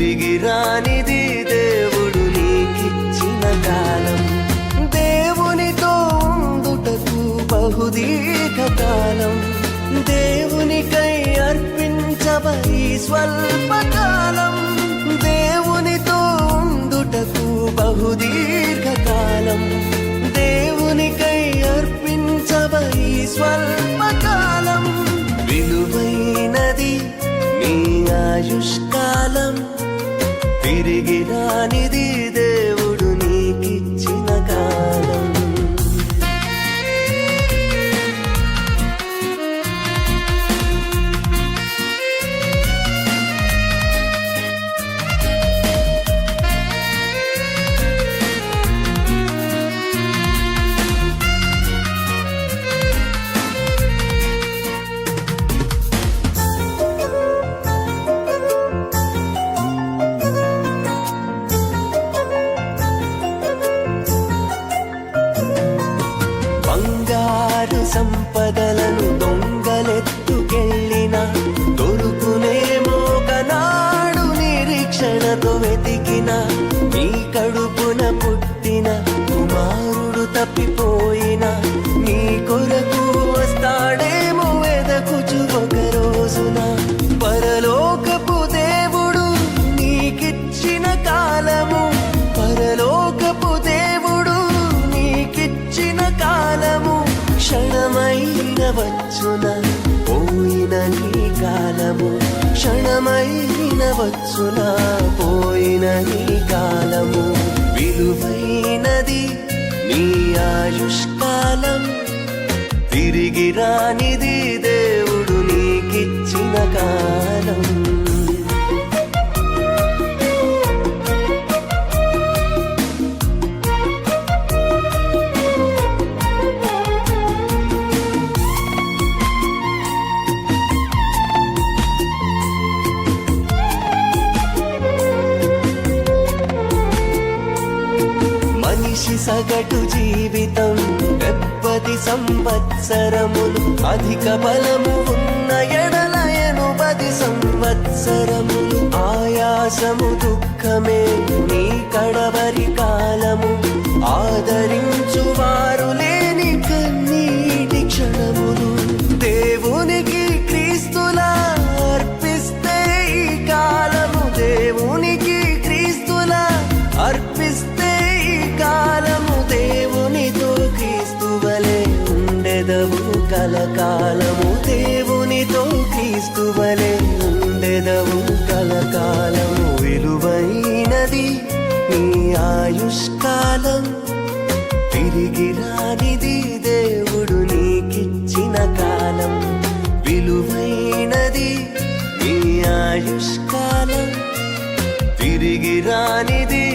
తిరిగి రానిది దేవుడు నీకిచ్చిన కాలం. దేవునితో ఉండుటకు బహుదీర్ఘ కాలం. దేవునికై అర్పించబై స్వల్పకాలం. దేవునితో ఉండుటకు బహుదీర్ఘ కాలం. దేవునికై అర్పించబై స్వల్పకాలం. విలువైనది నీ ఆయుష్కాలం. తిరిగి రానిది సంపదలను దొంగలెత్తుకెళ్ళిన దొరుకునేమో కనాడు నిరీక్షణతో వెతికిన నీ కడుపున పుట్టిన కుమారుడు తప్పిపోయిన వచ్చున పోయిన నీ కాలము క్షణమైన వచ్చున పోయిన నీ కాలము విలువైనది నీ ఆయుష్కాలం. తిరిగి రానిది దేవుడు నీకిచ్చిన కాలం. సగటు జీవితం డెబ్బది సంవత్సరములు అధిక బలము ఉన్న ఎడలయను పది సంవత్సరములు. ఆయాసము దుఃఖమే నీ కడవరి కాలము. ఆదరి మనము దేవునితో క్రీస్తువలే ఉండెదవు. కలకాలము విలువైనది నీ ఆయుష్కాలం. తిరిగి రానిది దేవుడు నీకిచ్చిన కాలం. విలువైనది నీ ఆయుష్కాలం. తిరిగి రానిది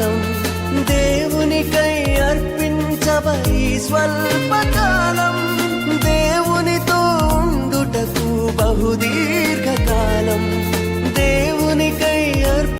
కాలం దేవునికై అర్పించబై స్వల్ప